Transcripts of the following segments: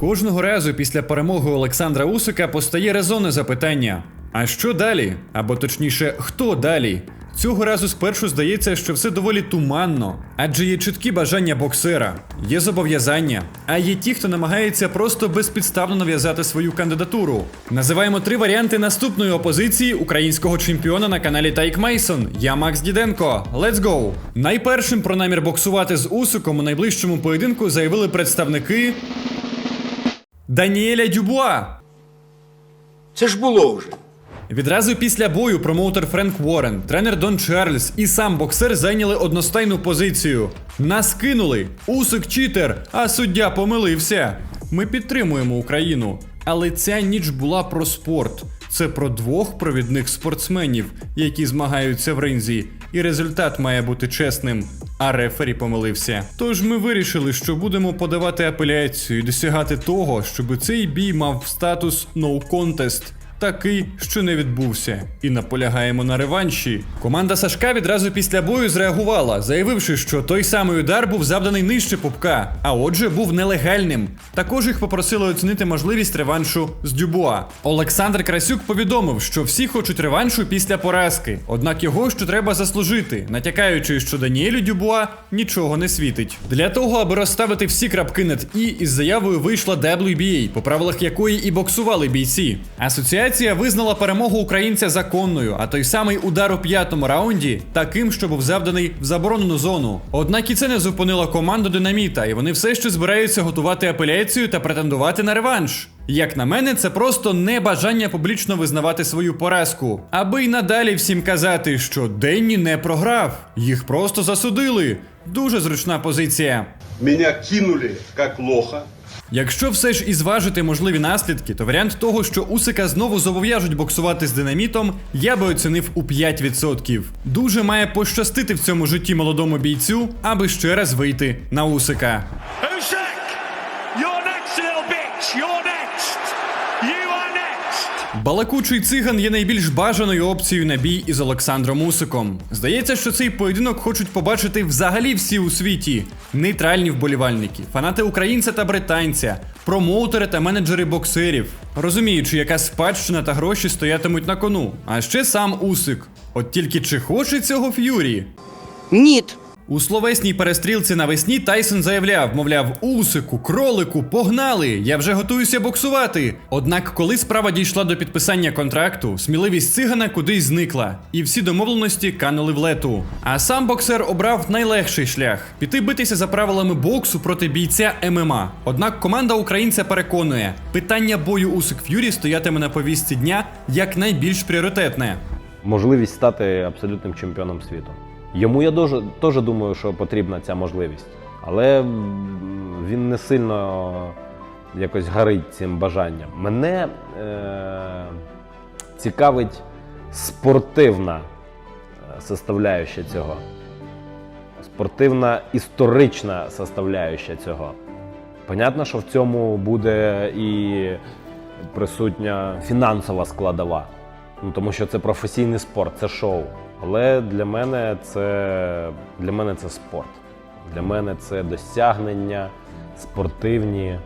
Кожного разу після перемоги Олександра Усика постає резонне запитання: а що далі? Або точніше, хто далі? Цього разу спершу здається, що все доволі туманно, адже є чіткі бажання боксера, є зобов'язання, а є ті, хто намагається просто безпідставно нав'язати свою кандидатуру. Називаємо три варіанти наступної опозиції українського чемпіона на каналі Тайк Мейсон. Я Макс Діденко. Let's go! Найпершим про намір боксувати з Усиком у найближчому поєдинку заявили представники Даніеля Дюбуа. Це ж було вже. Відразу після бою промоутер Френк Уоррен, тренер Дон Чарльз і сам боксер зайняли одностайну позицію. Нас кинули. Усик читер, а суддя помилився. Ми підтримуємо Україну. Але ця ніч була про спорт. Це про двох провідних спортсменів, які змагаються в ринзі, і результат має бути чесним. А рефері помилився. Тож ми вирішили, що будемо подавати апеляцію і досягати того, щоб цей бій мав статус no contest. Такий, що не відбувся, і наполягаємо на реванші. Команда Сашка відразу після бою зреагувала, заявивши, що той самий удар був завданий нижче пупка, а отже, був нелегальним. Також їх попросили оцінити можливість реваншу з Дюбуа. Олександр Красюк повідомив, що всі хочуть реваншу після поразки, однак його що треба заслужити, натякаючи, що Даніелю Дюбуа нічого не світить. Для того, аби розставити всі крапки над і, із заявою вийшла WBA, по правилах якої і боксували бійці. Асоціація визнала перемогу українця законною, а той самий удар у п'ятому раунді таким, що був завданий в заборонену зону. Однак і це не зупинило команду Динаміта, і вони все ще збираються готувати апеляцію та претендувати на реванш. Як на мене, це просто небажання публічно визнавати свою поразку, аби й надалі всім казати, що Денні не програв, їх просто засудили. Дуже зручна позиція. Меня кинули как лоха. Якщо все ж і зважити можливі наслідки, то варіант того, що Усика знову зобов'яжуть боксувати з динамітом, я би оцінив у 5%. Дуже має пощастити в цьому житті молодому бійцю, аби ще раз вийти на Усика. Усик! you're next, little bitch. You're next. You. Балакучий циган є найбільш бажаною опцією на бій із Олександром Усиком. Здається, що цей поєдинок хочуть побачити взагалі всі у світі: нейтральні вболівальники, фанати українця та британця, промоутери та менеджери боксерів, розуміючи, яка спадщина та гроші стоятимуть на кону. А ще сам Усик. От тільки чи хоче цього Ф'юрі? Ніт. У словесній перестрілці навесні Тайсон заявляв, мовляв, усику, кролику, погнали! Я вже готуюся боксувати. Однак, коли справа дійшла до підписання контракту, сміливість цигана кудись зникла, і всі домовленості канули в лету. А сам боксер обрав найлегший шлях піти битися за правилами боксу проти бійця ММА. Однак команда українця переконує, питання бою Усик Ф'юрі стоятиме на повістці дня як найбільш пріоритетне. можливість стати абсолютним чемпіоном світу. Йому я дуже, теж думаю, що потрібна ця можливість. Але він не сильно якось горить цим бажанням. Мене е- цікавить спортивна е, составляюща цього. Спортивна історична составляюща цього. Понятно, що в цьому буде і присутня фінансова складова. Ну, тому що це професійний спорт, це шоу. Але для мене це, для мене це спорт. Для мене це досягнення спортивні, е,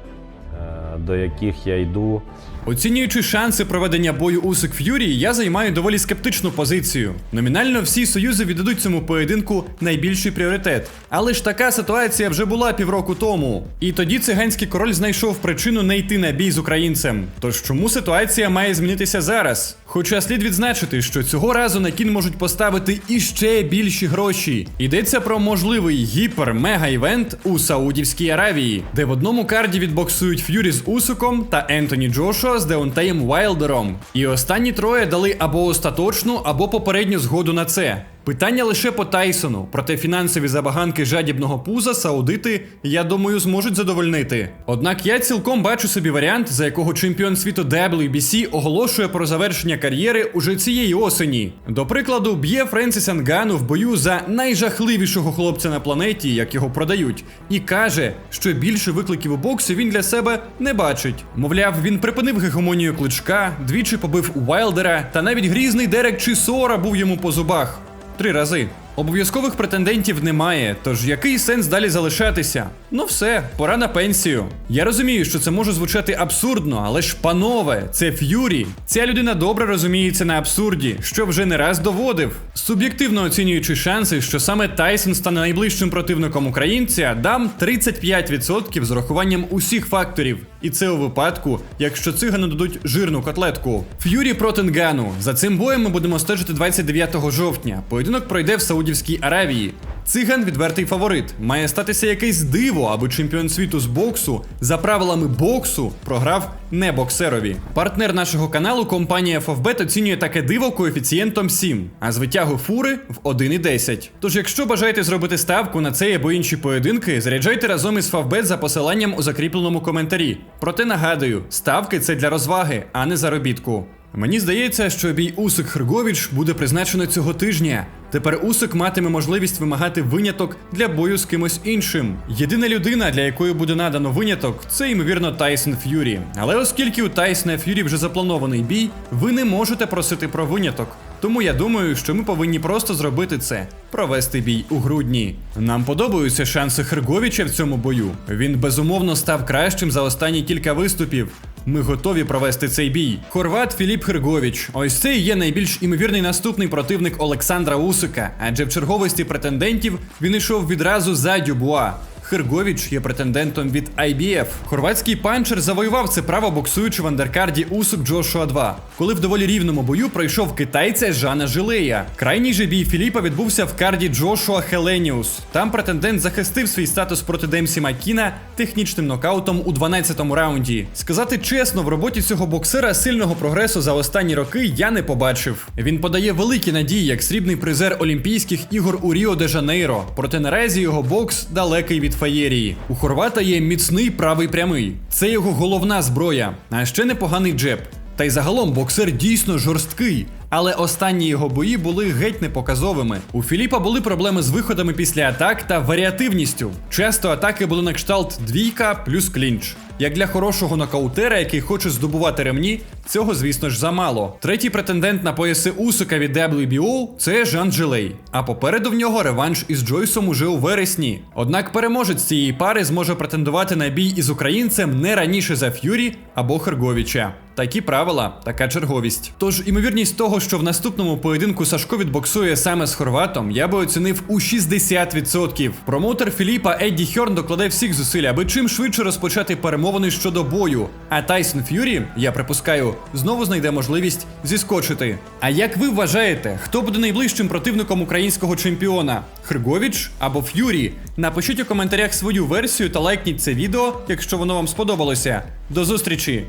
до яких я йду. Оцінюючи шанси проведення бою Усик Ф'юрі, я займаю доволі скептичну позицію. Номінально всі союзи віддадуть цьому поєдинку найбільший пріоритет. Але ж така ситуація вже була півроку тому. І тоді циганський король знайшов причину не йти на бій з українцем. Тож чому ситуація має змінитися зараз? Хоча слід відзначити, що цього разу на кін можуть поставити іще більші гроші. Йдеться про можливий гіпер-мега-івент у Саудівській Аравії, де в одному карді відбоксують Ф'юрі з Усиком та Ентоні Джошуа з Деонтеєм Вайлдером. І останні троє дали або остаточну, або попередню згоду на це. Питання лише по Тайсону, проте фінансові забаганки жадібного пуза саудити, я думаю, зможуть задовольнити. Однак я цілком бачу собі варіант, за якого чемпіон світу WBC оголошує про завершення кар'єри уже цієї осені. До прикладу, б'є Френсіс Ангану в бою за найжахливішого хлопця на планеті, як його продають, і каже, що більше викликів у боксі він для себе не бачить. Мовляв, він припинив гегемонію кличка, двічі побив Уайлдера, та навіть грізний Дерек Чісора був йому по зубах. Три рази. Обов'язкових претендентів немає, тож який сенс далі залишатися? Ну все, пора на пенсію. Я розумію, що це може звучати абсурдно, але ж панове, це Ф'юрі. Ця людина добре розуміється на абсурді, що вже не раз доводив. Суб'єктивно оцінюючи шанси, що саме Тайсон стане найближчим противником українця, дам 35% з урахуванням усіх факторів. І це у випадку, якщо цигану дадуть жирну котлетку. Ф'юрі проти Нгану. За цим боєм ми будемо стежити 29 жовтня. Поєдинок пройде в Саудівській Аравії. Циган відвертий фаворит. Має статися якесь диво, аби чемпіон світу з боксу за правилами боксу програв не боксерові. Партнер нашого каналу, компанія Favbet, оцінює таке диво коефіцієнтом 7, а з витягу фури в 1,10. Тож, якщо бажаєте зробити ставку на цей або інші поєдинки, заряджайте разом із Favbet за посиланням у закріпленому коментарі. Проте нагадую, ставки це для розваги, а не заробітку. Мені здається, що бій Усик Хрговіч буде призначено цього тижня. Тепер Усик матиме можливість вимагати виняток для бою з кимось іншим. Єдина людина, для якої буде надано виняток, це ймовірно Тайсон Ф'юрі. Але оскільки у Тайсона Ф'юрі вже запланований бій, ви не можете просити про виняток. Тому я думаю, що ми повинні просто зробити це провести бій у грудні. Нам подобаються шанси Херговіча в цьому бою. Він безумовно став кращим за останні кілька виступів. Ми готові провести цей бій. Хорват Філіп Хергович. Ось це і є найбільш імовірний наступний противник Олександра Усика, адже в черговості претендентів він йшов відразу за Дюбуа. Херговіч є претендентом від IBF. Хорватський панчер завоював це право боксуючи в андеркарді Усук Джошуа 2, коли в доволі рівному бою пройшов китайця Жана Жилея. Крайній же бій Філіпа відбувся в карді Джошуа Хеленіус. Там претендент захистив свій статус проти Демсі Маккіна технічним нокаутом у 12-му раунді. Сказати чесно, в роботі цього боксера сильного прогресу за останні роки я не побачив. Він подає великі надії як срібний призер Олімпійських ігор у Ріо де Жанейро. Проте наразі його бокс далекий від фаєрії. У Хорвата є міцний правий прямий. Це його головна зброя, а ще непоганий джеб. Та й загалом боксер дійсно жорсткий. Але останні його бої були геть непоказовими. У Філіпа були проблеми з виходами після атак та варіативністю. Часто атаки були на кшталт двійка плюс клінч. Як для хорошого нокаутера, який хоче здобувати ремні, цього, звісно ж, замало. Третій претендент на пояси Усика від WBO – це Жан Джилей. А попереду в нього реванш із Джойсом уже у вересні. Однак переможець цієї пари зможе претендувати на бій із українцем не раніше за Ф'юрі або Херговіча. Такі правила, така черговість. Тож імовірність того, що в наступному поєдинку Сашко відбоксує саме з Хорватом, я би оцінив у 60%. Промоутер Філіпа Едді Хьорн докладе всіх зусиль, аби чим швидше розпочати перемовини щодо бою. А Тайсон Ф'юрі, я припускаю, знову знайде можливість зіскочити. А як ви вважаєте, хто буде найближчим противником українського чемпіона? Хриговіч або Ф'юрі? Напишіть у коментарях свою версію та лайкніть це відео, якщо воно вам сподобалося. До зустрічі!